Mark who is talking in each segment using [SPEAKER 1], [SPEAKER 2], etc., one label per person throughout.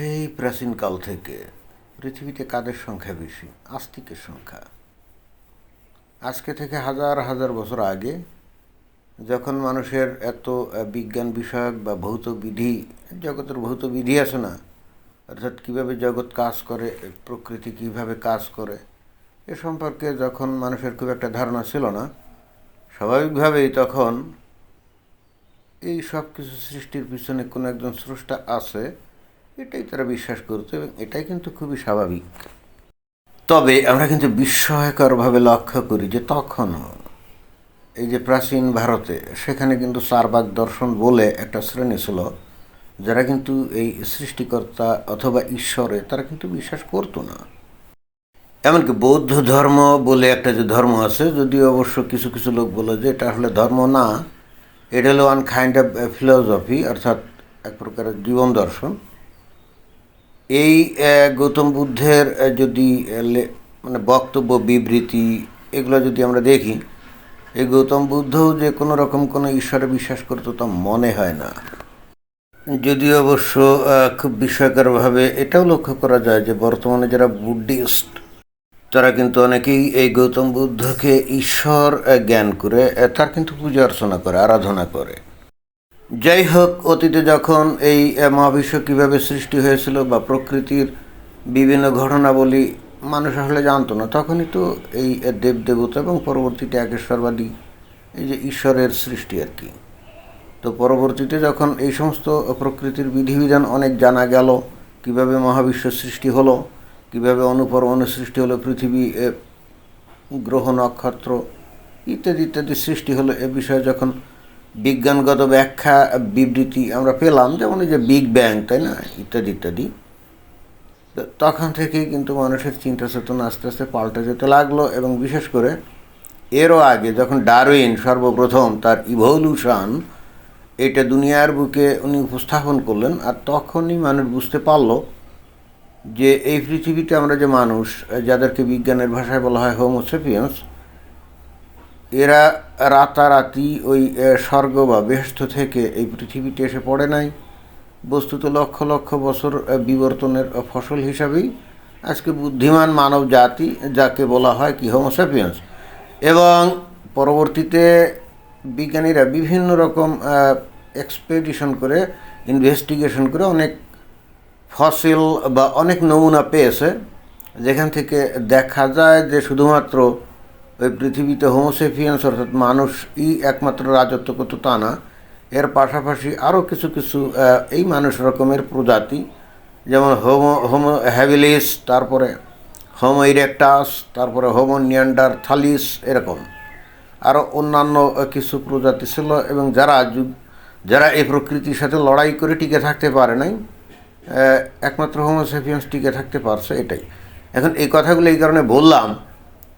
[SPEAKER 1] সেই প্রাচীনকাল থেকে পৃথিবীতে কাদের সংখ্যা বেশি? আস্তিকের সংখ্যা। আজকে থেকে হাজার হাজার বছর আগে যখন মানুষের এত বিজ্ঞান বিষয়ক বা ভৌত বিধি, জগতের ভৌত বিধি আছে না, অর্থাৎ কীভাবে জগৎ কাজ করে, প্রকৃতি কীভাবে কাজ করে, এ সম্পর্কে যখন মানুষের খুব একটা ধারণা ছিল না, স্বাভাবিকভাবেই তখন এই সব কিছু সৃষ্টির পিছনে কোনো একজন স্রষ্টা আছে এটাই তারা বিশ্বাস করতো এবং এটাই কিন্তু খুবই স্বাভাবিক। তবে আমরা কিন্তু বিস্ময়করভাবে লক্ষ্য করি যে তখনও এই যে প্রাচীন ভারতে সেখানে কিন্তু চারবাক দর্শন বলে একটা শ্রেণি ছিল, যারা কিন্তু এই সৃষ্টিকর্তা অথবা ঈশ্বরে তারা কিন্তু বিশ্বাস করতো না। এমনকি বৌদ্ধ ধর্ম বলে একটা যে ধর্ম আছে, যদিও অবশ্য কিছু কিছু লোক বলে যে এটা আসলে ধর্ম না, এটা হলো ওয়ান কাইন্ড অফ ফিলোসফি অর্থাৎ এক প্রকারের জীবন দর্শন। এই গৌতম বুদ্ধের যদি মানে বক্তব্য, বিবৃতি এগুলো যদি আমরা দেখি, এই গৌতম বুদ্ধও যে কোনো রকম কোনো ঈশ্বরে বিশ্বাস করতো তা মনে হয় না। যদিও অবশ্য খুব বিস্ময়করভাবে এটাও লক্ষ্য করা যায় যে বর্তমানে যারা বুদ্ধিস্ট, তারা কিন্তু অনেকেই এই গৌতম বুদ্ধকে ঈশ্বর জ্ঞান করে তার কিন্তু পূজা অর্চনা করে, আরাধনা করে। যাই হোক অতীতে যখন এই মহাবিশ্ব কীভাবে সৃষ্টি হয়েছিল বা প্রকৃতির বিভিন্ন ঘটনাবলী মানুষ আসলে জানতো না তখনই তো এই আহ, দেবদেবতা এবং পরবর্তীতে একেশ্বরবাদী এই যে ঈশ্বরের সৃষ্টি আর কি। তো পরবর্তীতে যখন এই সমস্ত প্রকৃতির বিধিবিধান অনেক জানা গেল কীভাবে মহাবিশ্ব সৃষ্টি হলো কীভাবে অনুপর সৃষ্টি হলো পৃথিবী গ্রহ নক্ষত্র ইত্যাদি ইত্যাদি সৃষ্টি হলো এ বিষয়ে যখন বিজ্ঞানগত ব্যাখ্যা, বিবৃতি আমরা পেলাম, যেমন যে বিগ ব্যাং তাই না? ইত্যাদি ইত্যাদি। তখন থেকেই কিন্তু মানুষের চিন্তা চেতনা আস্তে আস্তে পাল্টে যেতে লাগল এবং বিশেষ করে এরও আগে যখন ডারউইন সর্বপ্রথম তার ইভলিউশন এটা দুনিয়ার বুকে উনি উপস্থাপন করলেন আর তখনই মানুষ বুঝতে পারল যে এই পৃথিবীতে আমরা যে মানুষ, যাদেরকে বিজ্ঞানের ভাষায় বলা হয় হোমোসেপিয়েন্স এরা রাতারাতি ওই স্বর্গ বা বেহস্ত থেকে এই পৃথিবীতে এসে পড়ে নাই। বস্তুত লক্ষ লক্ষ বছর বিবর্তনের ফসল হিসাবেই আজকে বুদ্ধিমান মানব জাতি, যাকে বলা হয় কি হোমোসেপিয়েন্স এবং পরবর্তীতে বিজ্ঞানীরা বিভিন্ন রকম এক্সপেডিশন করে ইনভেস্টিগেশন করে অনেক ফসিল বা অনেক নমুনা পেয়েছে। যেখান থেকে দেখা যায় যে শুধুমাত্র ওই পৃথিবীতে হোমোসেফিয়ান্স অর্থাৎ মানুষই একমাত্র রাজত্ব করতো তা না। এর পাশাপাশি আরও কিছু কিছু এই মানুষ রকমের প্রজাতি, যেমন হোমো হোমো হ্যাভিলিস তারপরে হোমো ইরেকটাস তারপরে হোমো নিয়ান্ডার থালিস এরকম। আরও অন্যান্য কিছু প্রজাতি ছিল এবং যারা যারা এই প্রকৃতির সাথে লড়াই করে টিকে থাকতে পারে নাই একমাত্র হোমোসেফিয়ান্স টিকে থাকতে পারছে এটাই। এখন এই কথাগুলো এই কারণে বললাম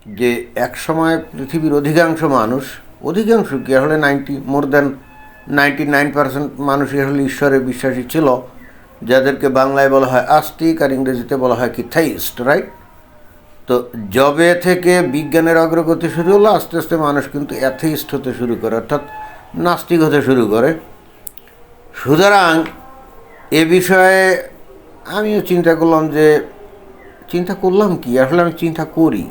[SPEAKER 1] যে এক সময় পৃথিবীর অধিকাংশ মানুষ, অধিকাংশ কি আসলে ninety more than ninety nine percent মানুষই আসলে ঈশ্বরে বিশ্বাসী ছিল, যাদেরকে বাংলায় বলা হয় আস্তিক আর ইংরেজিতে বলা হয় কি থাইস্ট রাইট তো জবে থেকে বিজ্ঞানের অগ্রগতি শুরু হলো, আস্তে আস্তে মানুষ কিন্তু অ্যাথিস্ট হতে শুরু করে, অর্থাৎ নাস্তিক হতে শুরু করে। সুতরাং এ বিষয়ে আমিও চিন্তা করলাম যে, চিন্তা করলাম কি? আসলে আমি চিন্তা করি।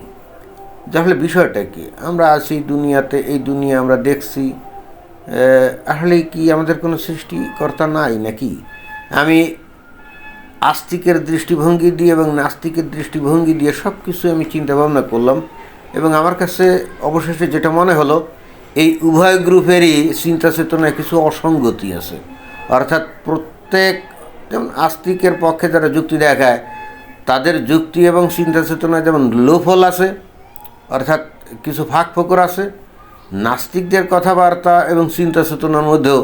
[SPEAKER 1] আসলে বিষয়টা কি? আমরা আছি দুনিয়াতে, এই দুনিয়া আমরা দেখছি। আসলে কি আমাদের কোনো সৃষ্টিকর্তা নাই নাকি? আমি আস্তিকের দৃষ্টিভঙ্গি দিয়ে এবং নাস্তিকের দৃষ্টিভঙ্গি দিয়ে সব কিছু আমি চিন্তা ভাবনা করলাম এবং আমার কাছে অবশেষে যেটা মনে হলো, এই উভয় গ্রুপেরই চিন্তা চেতনায় কিছু অসঙ্গতি আছে। অর্থাৎ প্রত্যেক, যেমন আস্তিকের পক্ষে যারা যুক্তি দেখায়, তাদের যুক্তি এবং চিন্তা চেতনায় যেমন লোফল আছে অর্থাৎ কিছু ফাঁক ফোকর আছে, নাস্তিকদের কথাবার্তা এবং চিন্তা চেতনার মধ্যেও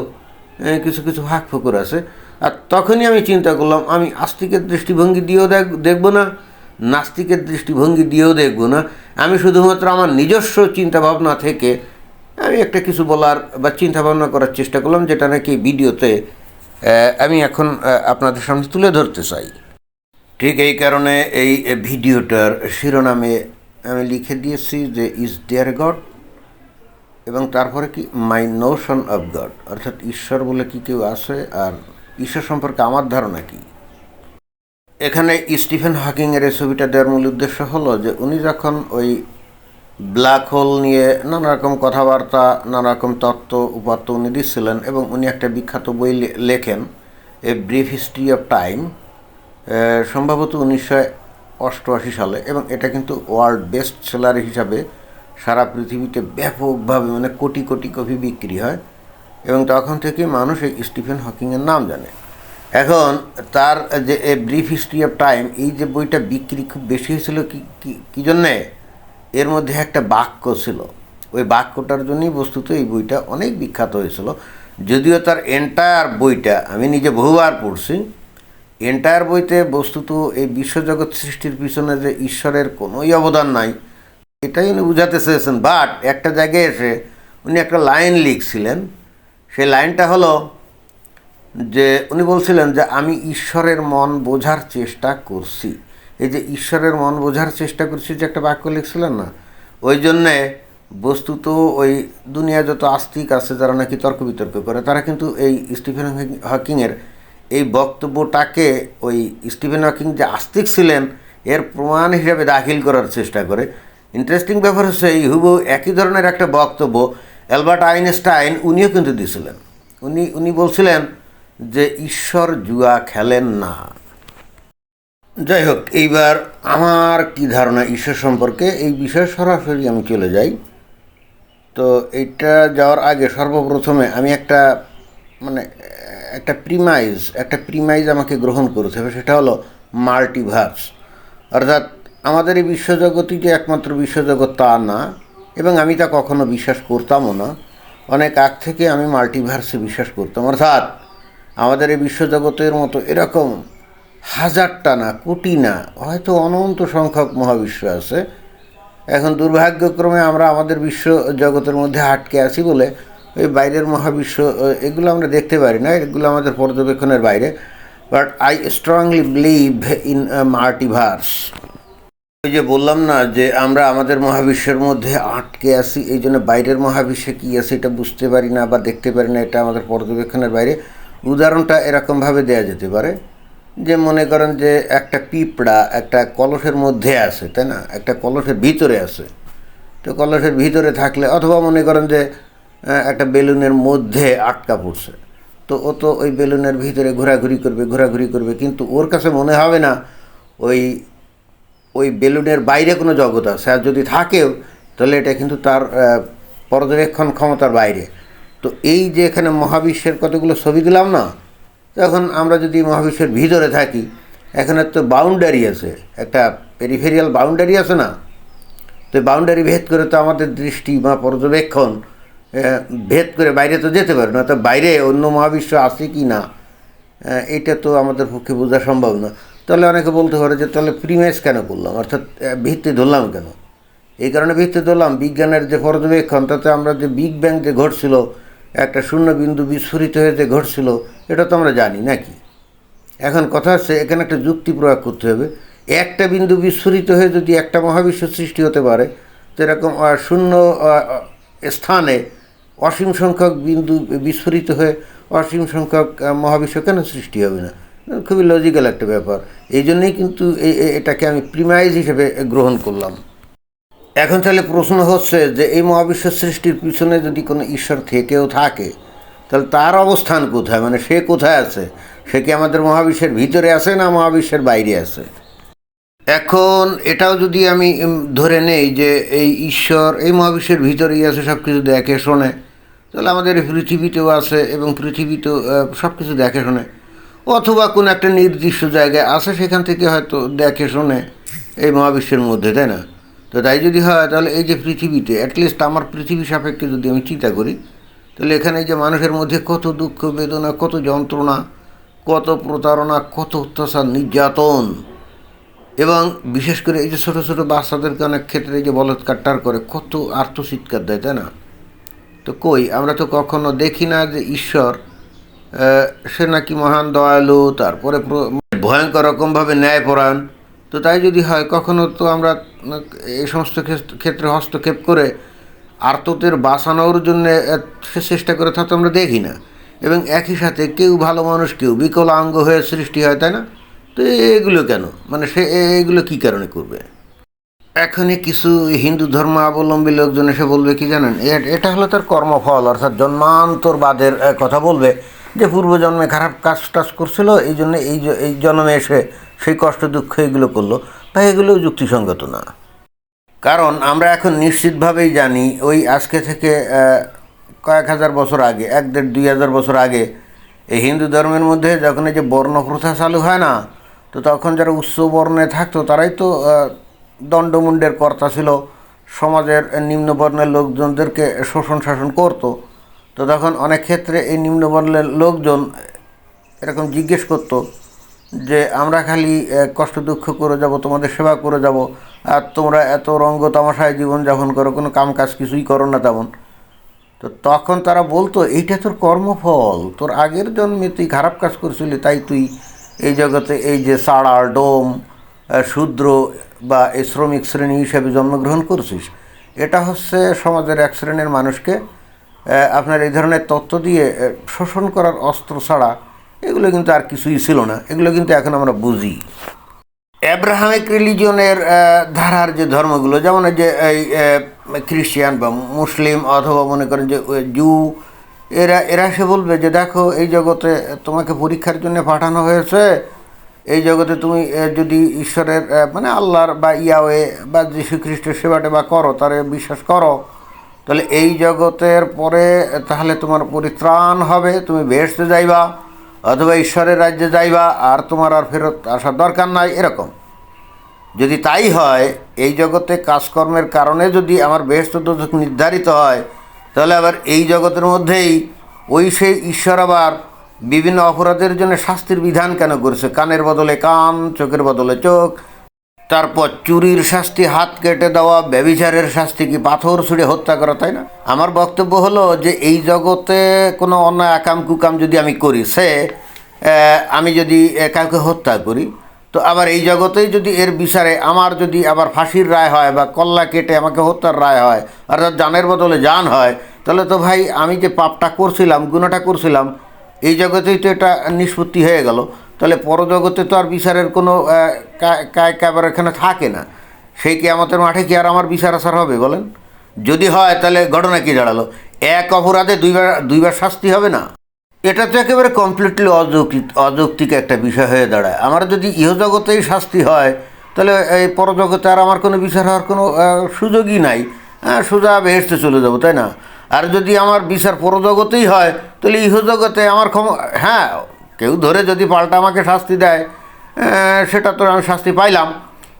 [SPEAKER 1] কিছু কিছু ফাঁক ফোকর আছে। আর তখনই আমি চিন্তা করলাম, আমি আস্তিকের দৃষ্টিভঙ্গি দিয়েও দেখ, দেখব না, নাস্তিকের দৃষ্টিভঙ্গি দিয়েও দেখব না। আমি শুধুমাত্র আমার নিজস্ব চিন্তা ভাবনা থেকে, আমি একটা কিছু বলার বা চিন্তা ভাবনা করার চেষ্টা করলাম, যেটা নাকি ভিডিওতে আমি এখন আপনাদের সামনে তুলে ধরতে চাই। ঠিক এই কারণে এই ভিডিওটার শিরোনামে আমি লিখে দিয়েছি যে ইজ দেয়ার গড এবং তারপরে কি মাই নোশন অফ গড অর্থাৎ ঈশ্বর বলে কি কেউ আছে আর ঈশ্বর সম্পর্কে আমার ধারণা কী? এখানে স্টিফেন হকিংয়ের এই ছবিটা দেওয়ার মূল উদ্দেশ্য হলো যে উনি যখন ওই ব্ল্যাক হোল নিয়ে নানা রকম কথাবার্তা, নানা রকম তত্ত্ব উপাত্ত উনি দিচ্ছিলেন এবং উনি একটা বিখ্যাত বই লেখেন a brief history of time সম্ভবত উনিশশো অষ্টআশি সালে এবং এটা কিন্তু ওয়ার্ল্ড বেস্ট সেলার হিসাবে সারা পৃথিবীতে ব্যাপকভাবে মানে কোটি কোটি কপি বিক্রি হয় এবং তখন থেকে মানুষ এই স্টিফেন হকিংয়ের নাম জানে। এখন তার যে a brief history of time এই যে বইটা বিক্রি খুব বেশি হয়েছিল কি, কি- জন্যে? এর মধ্যে একটা বাক্য ছিল। ওই বাক্যটার জন্যই বস্তুত এই বইটা অনেক বিখ্যাত হয়েছিল। যদিও তার এন্টায়ার বইটা আমি নিজে বহুবার পড়ছি এন্টায়ার বইতে বস্তুত এই বিশ্বজগৎ সৃষ্টির পিছনে যে ঈশ্বরের কোনোই অবদান নাই, এটাই উনি বুঝাতে চেয়েছেন। বাট একটা জায়গায় এসে উনি একটা লাইন লিখছিলেন। সেই লাইনটা হলো যে উনি বলছিলেন যে, আমি ঈশ্বরের মন বোঝার চেষ্টা করছি। এই যে ঈশ্বরের মন বোঝার চেষ্টা করছি যে একটা বাক্য লিখছিলেন না, ওই জন্যে বস্তুত ওই দুনিয়া যত আস্তিক আছে, যারা নাকি তর্ক বিতর্ক করে, তারা কিন্তু এই স্টিফেন হকিং- হকিংয়ের এই বক্তব্যটাকে ওই স্টিফেন হকিং যে আস্তিক ছিলেন, এর প্রমাণ হিসাবে দাখিল করার চেষ্টা করে। ইন্টারেস্টিং ব্যাপার হচ্ছে, এই হুবু একই ধরনের একটা বক্তব্য অ্যালবার্ট আইনস্টাইন উনিও কিন্তু দিয়েছিলেন উনি উনি বলছিলেন যে, ঈশ্বর জুয়া খেলেন না। যাই হোক, এইবার আমার কি ধারণা ঈশ্বর সম্পর্কে? এই বিষয়ে সরাসরি আমি চলে যাই। তো এইটা যাওয়ার আগে সর্বপ্রথমে আমি একটা মানে একটা প্রিমাইজ একটা প্রিমাইজ আমাকে গ্রহণ হবে সেটা হলো মাল্টিভার্স অর্থাৎ আমাদের এই বিশ্বজগতই যে একমাত্র বিশ্বজগৎ তা না, এবং আমি তা কখনো বিশ্বাস করতামও না। অনেক আগ থেকে আমি মাল্টিভার্সে বিশ্বাস করতাম। অর্থাৎ আমাদের এই বিশ্বজগতের মতো এরকম হাজারটা না, কোটি না, হয়তো অনন্ত সংখ্যক মহাবিশ্ব আছে। এখন দুর্ভাগ্যক্রমে আমরা আমাদের বিশ্ব জগতের মধ্যে আটকে আছি বলে ওই বাইরের মহাবিশ্ব এগুলো আমরা দেখতে পারি না, এগুলো আমাদের পর্যবেক্ষণের বাইরে। But I strongly believe in multiverse ওই যে বললাম না যে আমরা আমাদের মহাবিশ্বের মধ্যে আটকে আছি, এই জন্য বাইরের মহাবিশ্বে কী আছে এটা বুঝতে পারি না বা দেখতে পারি না, এটা আমাদের পর্যবেক্ষণের বাইরে। উদাহরণটা এরকমভাবে দেয়া যেতে পারে, যে মনে করেন যে একটা পিঁপড়া একটা কলসের মধ্যে আছে, তাই না? একটা কলসের ভিতরে আছে। তো কলসের ভিতরে থাকলে, অথবা মনে করেন যে একটা বেলুনের মধ্যে আটকা পড়ছে। তো ও তো ওই বেলুনের ভিতরে ঘোরাঘুরি করবে ঘোরাঘুরি করবে, কিন্তু ওর কাছে মনে হবে না ওই ওই বেলুনের বাইরে কোনো জগৎ আছে। আর যদি থাকেও, তাহলে এটা কিন্তু তার পর্যবেক্ষণ ক্ষমতার বাইরে। তো এই যে এখানে মহাবিশ্বের কতগুলো ছবি দিলাম না তখন আমরা যদি মহাবিশ্বের ভিতরে থাকি, এখানে তো বাউন্ডারি আছে। একটা পেরিফেরিয়াল বাউন্ডারি আছে না? তো বাউন্ডারি ভেদ করে তো আমাদের দৃষ্টি বা পর্যবেক্ষণ ভেদ করে বাইরে তো যেতে পারে না তো বাইরে অন্য মহাবিশ্ব আছে কি না এটা তো আমাদের পক্ষে বোঝা সম্ভব না। তাহলে অনেকে বলতে পারে যে, তাহলে প্রিমেস কেন করলাম? অর্থাৎ ভিত্তি ধরলাম কেন? এই কারণে ভিত্তি ধরলাম, বিজ্ঞানের যে পর্যবেক্ষণ, তাতে আমরা যে বিগ ব্যাং যে ঘটছিল, একটা শূন্য বিন্দু বিস্ফোরিত হয়ে যে ঘটছিল, এটা তো আমরা জানি, নাকি? এখন কথা হচ্ছে, এখানে একটা যুক্তি প্রয়োগ করতে হবে। একটা বিন্দু বিস্ফোরিত হয়ে যদি একটা মহাবিশ্ব সৃষ্টি হতে পারে, তো এরকম শূন্য স্থানে অসীম সংখ্যক বিন্দু বিস্ফোরিত হয়ে অসীম সংখ্যক মহাবিশ্ব কেন সৃষ্টি হবে না? খুবই লজিক্যাল একটা ব্যাপার। এই জন্যই কিন্তু এটাকে আমি প্রিমাইজ হিসেবে গ্রহণ করলাম। এখন তাহলে প্রশ্ন হচ্ছে যে, এই মহাবিশ্ব সৃষ্টির পিছনে যদি কোনো ঈশ্বর থেকেও থাকে, তাহলে তার অবস্থান কোথায়? মানে সে কোথায় আছে? সে কি আমাদের মহাবিশ্বের ভিতরে আছে না মহাবিশ্বের বাইরে আছে? এখন এটাও যদি আমি ধরে নেই যে এই ঈশ্বর, এই মহাবিশ্বের ভিতরেই আছে সব কিছু দেখে, শোনে তাহলে আমাদের পৃথিবীতেও আছে এবং পৃথিবীতেও সব কিছু দেখে শোনে। অথবা কোনো একটা নির্দিষ্ট জায়গায় আছে, সেখান থেকে হয়তো দেখে শোনে এই মহাবিশ্বের মধ্যে, তাই না? তো তাই যদি হয়, তাহলে এই যে পৃথিবীতে অ্যাটলিস্ট আমার পৃথিবী সাপেক্ষে যদি আমি চিন্তা করি, তাহলে এখানে যে মানুষের মধ্যে কত দুঃখ, বেদনা, কত যন্ত্রণা, কত প্রতারণা, কত অত্যাচার, নির্যাতন, এবং বিশেষ করে এই যে ছোটো ছোটো বাচ্চাদেরকে অনেক ক্ষেত্রে যে বলৎকারটার করে, কত আর্তচিৎকার দেয়, তাই না? তো কই? আমরা তো কখনো দেখি না যে ঈশ্বর সে নাকি মহান দয়ালু, তারপরে ভয়ঙ্কর রকমভাবে ন্যায়পরায়ণ। তো তাই যদি হয়, কখনো তো আমরা এই সমস্ত ক্ষেত- ক্ষেত্রে হস্তক্ষেপ করে আর্তদের বাঁচানোর জন্য চেষ্টা করে, তা তো আমরা দেখি না। এবং একই সাথে কেউ ভালো মানুষ, কেউ বিকলাঙ্গ হয়ে সৃষ্টি হয়, তাই না? তো এগুলো কেন? মানে সে এগুলো কী কারণে করবে? এখনই কিছু হিন্দু ধর্ম অবলম্বী লোকজন এসে বলবে কি জানেন? এটা হলো তার কর্মফল, অর্থাৎ জন্মান্তরবাদের কথা বলবে যে পূর্বজন্মে খারাপ কাজ টাজ করছিল, এই জন্য এই এই জন্মে এসে সেই কষ্ট দুঃখ এগুলো করল। তাই এগুলো যুক্তিসঙ্গত না। কারণ আমরা এখন নিশ্চিতভাবেই জানি ওই আজকে থেকে কয়েক হাজার বছর আগে, এক দেড় দুই হাজার বছর আগে, এই হিন্দু ধর্মের মধ্যে যখন এই যে বর্ণ প্রথা চালু হয় না, তো তখন যারা উচ্চ বর্ণে থাকতো, তারাই তো দণ্ডমুণ্ডের কর্তা ছিল, সমাজের নিম্নবর্ণের লোকজনদেরকে শোষণ শাসন করতো। তো তখন অনেক ক্ষেত্রে এই নিম্নবর্ণের লোকজন এরকম জিজ্ঞেস করতো যে, আমরা খালি কষ্ট দুঃখ করে যাব, তোমাদের সেবা করে যাব, আর তোমরা এত রঙ্গ তামাশায় জীবনযাপন করো, কোনো কাম কাজ কিছুই করো না তেমন। তো তখন তারা বলতো, এইটা তোর কর্মফল, তোর আগের জন্মে তুই খারাপ কাজ করছিলি, তাই তুই এই জগতে এই যে সাড়া ডোম শূদ্র বা এই শ্রমিক শ্রেণি হিসেবে জন্মগ্রহণ করছিস, এটা হচ্ছে সমাজের এক শ্রেণির মানুষকে আপনার এই ধরনের তত্ত্ব দিয়ে শোষণ করার অস্ত্র ছাড়া এগুলো কিন্তু আর কিছুই ছিল না। এগুলো কিন্তু এখন আমরা বুঝি। অ্যাব্রাহামিক রিলিজনের ধারার যে ধর্মগুলো, যেমন যে, এই খ্রিস্টিয়ান বা মুসলিম অথবা মনে করেন যে জু, এরা এরা সে বলবে যে, দেখো, এই জগতে তোমাকে পরীক্ষার জন্য পাঠানো হয়েছে এই জগতে তুমি যদি ঈশ্বরের মানে আল্লাহর বা ইয়াওয়ে বা যীশু খ্রিস্টের সেবাটা বা করো, তারে বিশ্বাস করো, তাহলে এই জগতের পরে তাহলে তোমার পরিত্রাণ হবে, তুমি বেহেশতে যাইবা, অথবা ঈশ্বরের রাজ্যে যাইবা, আর তোমার আর ফেরত আসার দরকার নাই, এরকম। যদি তাই হয়, এই জগতে কাজকর্মের কারণে যদি আমার বেহেস্ত নির্ধারিত হয়, তাহলে আবার এই জগতের মধ্যেই ওই সেই ঈশ্বর আবার বিভিন্ন অপরাধের জন্য শাস্তির বিধান কেন করেছে? কানের বদলে কান, চোখের বদলে চোখ। তারপর চুরির শাস্তি, হাত কেটে দেওয়া ব্যবিচারের শাস্তি কি পাথর ছুঁড়ে হত্যা করা, তাই না? আমার বক্তব্য হলো যে এই জগতে কোনো অন্যায় আকাম কুকাম যদি আমি করি, সে আমি যদি কাউকে হত্যা করি, তো আবার এই জগতেই যদি এর বিচারে আমার যদি আবার ফাঁসির রায় হয় বা কল্লা কেটে আমাকে হত্যার রায় হয়, অর্থাৎ জানের বদলে জান হয়, তাহলে তো ভাই আমি যে পাপটা করছিলাম, গুণাটা করছিলাম এই জগতেই তো এটা নিষ্পত্তি হয়ে গেল। তাহলে পরজগতে তো আর বিচারের কোনো আহ, কায় কাবার এখানে থাকে না। সেই কি আমাদের মাঠে কি আর আমার বিচার আসার হবে বলেন? যদি হয় তাহলে ঘটনা কি দাঁড়াল? এক অপরাধে দুইবার দুইবার শাস্তি হবে না? এটা তো একেবারে কমপ্লিটলি অযৌক্তিক অযৌক্তিক একটা বিষয় হয়ে দাঁড়ায়। আমার যদি ইহজগতেই শাস্তি হয় তাহলে এই পরজগতে আর আমার কোনো বিচার হওয়ার কোনো সুযোগই নাই। হ্যাঁ সোজা বেহেসতে চলে যাব তাই না? আর যদি আমার বিচার পরজগতেই হয়, তাহলে ইহজগতে আমার ক্ষম হ্যাঁ কেউ ধরে যদি পাল্টা আমাকে শাস্তি দেয় সেটা তো আমি শাস্তি পাইলাম।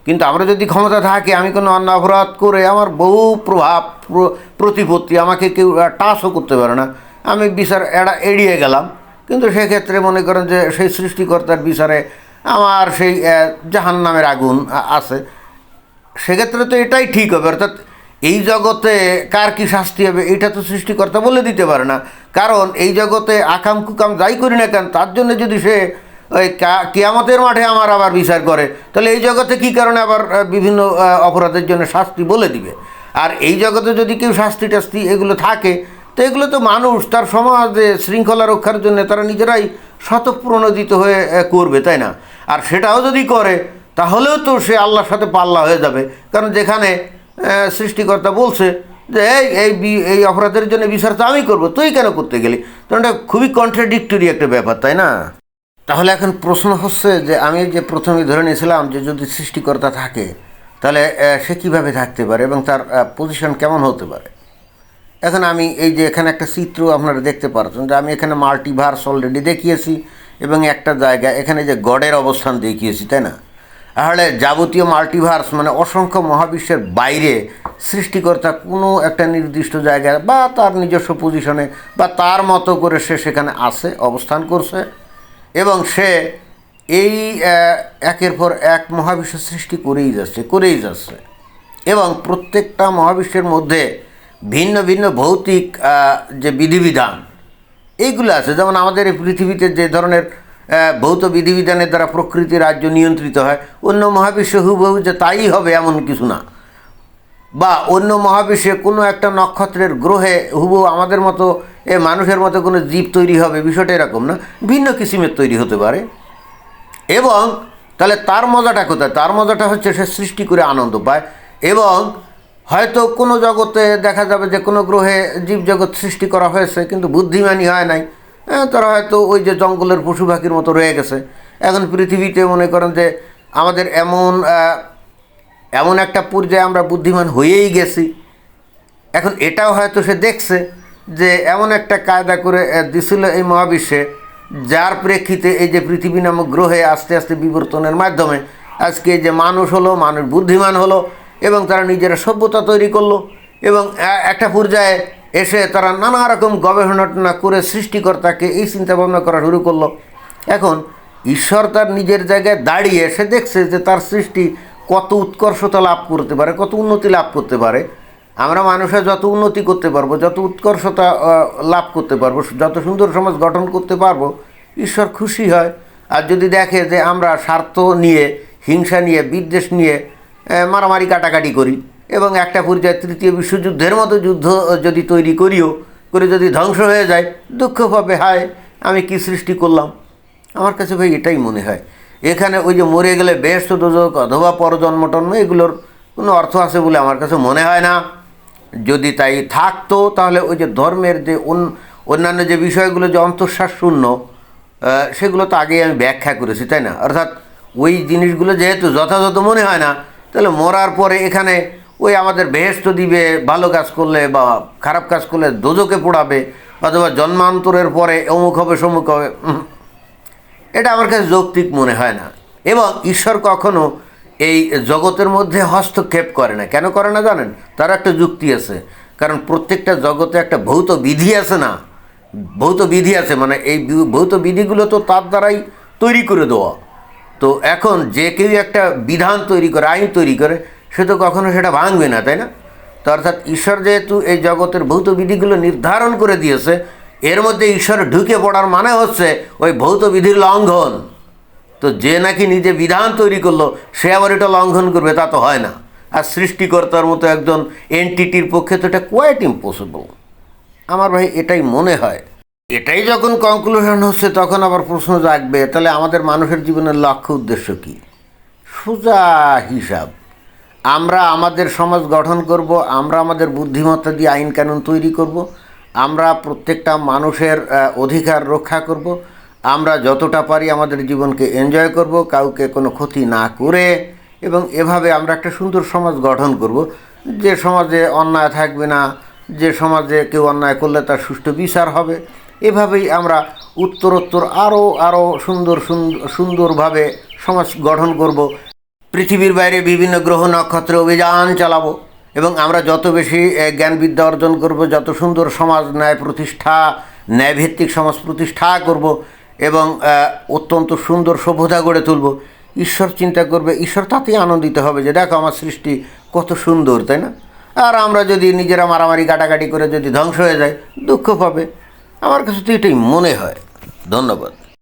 [SPEAKER 1] কিন্তু আমরা যদি ক্ষমতা থাকি, আমি কোনো অন্য অপরাধ করে আমার বহু প্রভাব, প্র- প্রতিপত্তি আমাকে কেউ টাচও করতে পারে না। আমি বিচার এড়া এড়িয়ে গেলাম। কিন্তু সেক্ষেত্রে মনে করেন যে সেই সৃষ্টিকর্তার বিচারে আমার সেই জাহান নামের আগুন আছে। সেক্ষেত্রে তো এটাই ঠিক হবে। অর্থাৎ এই জগতে কার কি শাস্তি হবে, এটা তো সৃষ্টিকর্তা বলে দিতে পারে না। কারণ এই জগতে আকাম কুকাম যাই করি না কেন, তার জন্য যদি সে ওই কিয়ামতের মাঠে আমার আবার বিচার করে, তাহলে এই জগতে কি কারণে আবার বিভিন্ন অপরাধের জন্য শাস্তি বলে দিবে? আর এই জগতে যদি কেউ শাস্তি টাস্তি এগুলো থাকে, তো এগুলো তো মানুষ, তার সমাজে শৃঙ্খলা রক্ষার জন্য তারা নিজেরাই শতপ্রণোদিত হয়ে করবে, তাই না? আর সেটাও যদি করে, তাহলেও তো সে আল্লাহর সাথে পাল্লা হয়ে যাবে। কারণ যেখানে সৃষ্টিকর্তা বলছে যে, এই এই এই অপরাধের জন্য বিচার তো আমি করব, তুই কেন করতে গেলি? তো এটা খুবই কন্ট্রাডিক্টরি একটা ব্যাপার, তাই না? তাহলে এখন প্রশ্ন হচ্ছে যে, আমি যে প্রথমে ধরে নিয়েছিলাম যে, যদি সৃষ্টিকর্তা থাকে, তাহলে সে কীভাবে থাকতে পারে এবং তার পজিশন কেমন হতে পারে? এখন আমি এই যে, এখানে একটা চিত্র আপনারা দেখতে পারছেন যে, আমি এখানে মাল্টিভার্স অলরেডি দেখিয়েছি এবং একটা জায়গা, এখানে যে গডের অবস্থান দেখিয়েছি, তাই না? তাহলে যাবতীয় মাল্টিভার্স মানে অসংখ্য মহাবিশ্বের বাইরে সৃষ্টিকর্তা কোনো একটা নির্দিষ্ট জায়গায় বা তার নিজস্ব পজিশনে বা তার মতো করে সে সেখানে আসে অবস্থান করছে। এবং সে এই একের পর এক মহাবিশ্ব সৃষ্টি করেই যাচ্ছে করেই যাচ্ছে। এবং প্রত্যেকটা মহাবিশ্বের মধ্যে ভিন্ন ভিন্ন ভৌতিক যে বিধিবিধান, এইগুলো আছে। যেমন আমাদের এই পৃথিবীতে যে ধরনের ভৌত বিধিবিধানের দ্বারা প্রকৃতি রাজ্য নিয়ন্ত্রিত হয়। অন্য মহাবিশ্ব হুবহু যে তাই হবে এমন কিছু না। বা অন্য মহাবিশ্বে কোনো একটা নক্ষত্রের গ্রহে হুবহু আমাদের মতো, এ মানুষের মতো কোনো জীব তৈরি হবে, বিষয়টা এরকম না। ভিন্ন কিসিমের তৈরি হতে পারে। এবং তাহলে তার মজাটা কোথায়? তার মজাটা হচ্ছে সে সৃষ্টি করে আনন্দ পায়। এবং হয়তো কোনো জগতে দেখা যাবে যে কোনো গ্রহে জীবজগৎ সৃষ্টি করা হয়েছে, কিন্তু বুদ্ধিমানই হয় নাই। তারা হয়তো ওই যে জঙ্গলের পশু পাখির মতো রয়ে গেছে। এখন পৃথিবীতে মনে করেন যে আমাদের এমন এমন একটা পর্যায়ে আমরা বুদ্ধিমান হয়েই গেছি। এখন এটাও হয়তো সে দেখছে যে এমন একটা কায়দা করে দিছিল এই মহাবিশ্বে, যার প্রেক্ষিতে এই যে পৃথিবী নামক গ্রহে আস্তে আস্তে বিবর্তনের মাধ্যমে আজকে যে মানুষ হলো, মানুষ বুদ্ধিমান হলো এবং তারা নিজেরা সভ্যতা তৈরি করল এবং একটা পর্যায়ে এসে তারা নানা রকম গবেষণা করে সৃষ্টিকর্তাকে এই চিন্তা ভাবনা করা শুরু করল। এখন ঈশ্বর তার নিজের জায়গায় দাঁড়িয়ে সে দেখছে যে তার সৃষ্টি কত উৎকর্ষতা লাভ করতে পারে, কত উন্নতি লাভ করতে পারে। আমরা মানুষের যত উন্নতি করতে পারব, যত উৎকর্ষতা লাভ করতে পারব, যত সুন্দর সমাজ গঠন করতে পারব, ঈশ্বর খুশি হয়। আর যদি দেখে যে আমরা স্বার্থ নিয়ে, হিংসা নিয়ে, বিদ্বেষ নিয়ে মারামারি কাটাকাটি করি এবং একটা পর্যায়ে তৃতীয় বিশ্বযুদ্ধের মতো যুদ্ধ যদি তৈরি করিও, করে যদি ধ্বংস হয়ে যায়, দুঃখ পাবে, হায়, আমি কি সৃষ্টি করলাম? আমার কাছে ভাই এটাই মনে হয়। এখানে ওই যে মরে গেলে বেহস্ত দোজক অথবা পরজন্ম টন্ম এগুলোর কোনো অর্থ আছে বলে আমার কাছে মনে হয় না। যদি তাই থাকতো, তাহলে ওই যে ধর্মের যে অন- অন্যান্য যে বিষয়গুলো যে অন্তঃশ্বাস শূন্য সেগুলো তো আগেই আমি ব্যাখ্যা করেছি, তাই না? অর্থাৎ ওই জিনিসগুলো যেহেতু যথাযথ মনে হয় না, তাহলে মরার পরে এখানে ওই আমাদের বেহেস্ত দিবে, ভালো কাজ করলে বা খারাপ কাজ করলে দোজকে পোড়াবে, অথবা জন্মান্তরের পরে অমুক হবে, সমুক হবে এটা আমার কাছে যৌক্তিক মনে হয় না। এবং ঈশ্বর কখনো এই জগতের মধ্যে হস্তক্ষেপ করে না। কেন করে না জানেন? তার একটা যুক্তি আছে। কারণ প্রত্যেকটা জগতে একটা ভৌত বিধি আছে না? ভৌত বিধি আছে মানে এই ভৌত বিধিগুলো তো তার দ্বারাই তৈরি করে দেওয়া। তো এখন যে কেউ একটা বিধান তৈরি করে, আইন তৈরি করে সে তো কখনো সেটা ভাঙবে না, তাই না? তো অর্থাৎ ঈশ্বর যেহেতু এই জগতের ভৌত বিধিগুলো নির্ধারণ করে দিয়েছে, এর মধ্যে ঈশ্বর ঢুকে পড়ার মানে হচ্ছে ওই ভৌত বিধির লঙ্ঘন। তো যে নাকি নিজে বিধান তৈরি করল, সে আবার এটা লঙ্ঘন করবে, তা তো হয় না। আর সৃষ্টিকর্তার মতো একজন এনটিটির পক্ষে তো এটা কোয়াইট ইম্পসিবল আমার ভাই, এটাই মনে হয়। এটাই যখন কনক্লুশন হচ্ছে, তখন আবার প্রশ্ন জাগবে, তাহলে আমাদের মানুষের জীবনের লক্ষ্য উদ্দেশ্য কী? সোজা হিসাব। আমরা আমাদের সমাজ গঠন করব, আমরা আমাদের বুদ্ধিমত্তা দিয়ে আইন কানুন তৈরি করব, আমরা প্রত্যেকটা মানুষের অধিকার রক্ষা করব, আমরা যতটা পারি আমাদের জীবনকে এনজয় করব, কাউকে কোনো ক্ষতি না করে এবং এভাবে আমরা একটা সুন্দর সমাজ গঠন করব। যে সমাজে অন্যায় থাকবে না, যে সমাজে কেউ অন্যায় করলে তার সুষ্ঠু বিচার হবে, এভাবেই আমরা উত্তরোত্তর আরও আরও সুন্দর সুন্দর সুন্দরভাবে সমাজ গঠন করব। পৃথিবীর বাইরে বিভিন্ন গ্রহ নক্ষত্রে অভিযান চালাবো এবং আমরা যত বেশি জ্ঞান বিদ্যা অর্জন করব, যত সুন্দর সমাজ ন্যায় প্রতিষ্ঠা, ন্যায়ভিত্তিক সমাজ প্রতিষ্ঠা করব এবং অত্যন্ত সুন্দর সভ্যতা গড়ে তুলব, ঈশ্বর চিন্তা করবে, ঈশ্বর তাতেই আনন্দিত হবে যে দেখো আমার সৃষ্টি কত সুন্দর, তাই না? আর আমরা যদি নিজেরা মারামারি কাটাকাটি করে যদি ধ্বংস হয়ে যায়, দুঃখ পাবে। আমার কাছে তো এটাই মনে হয়। ধন্যবাদ।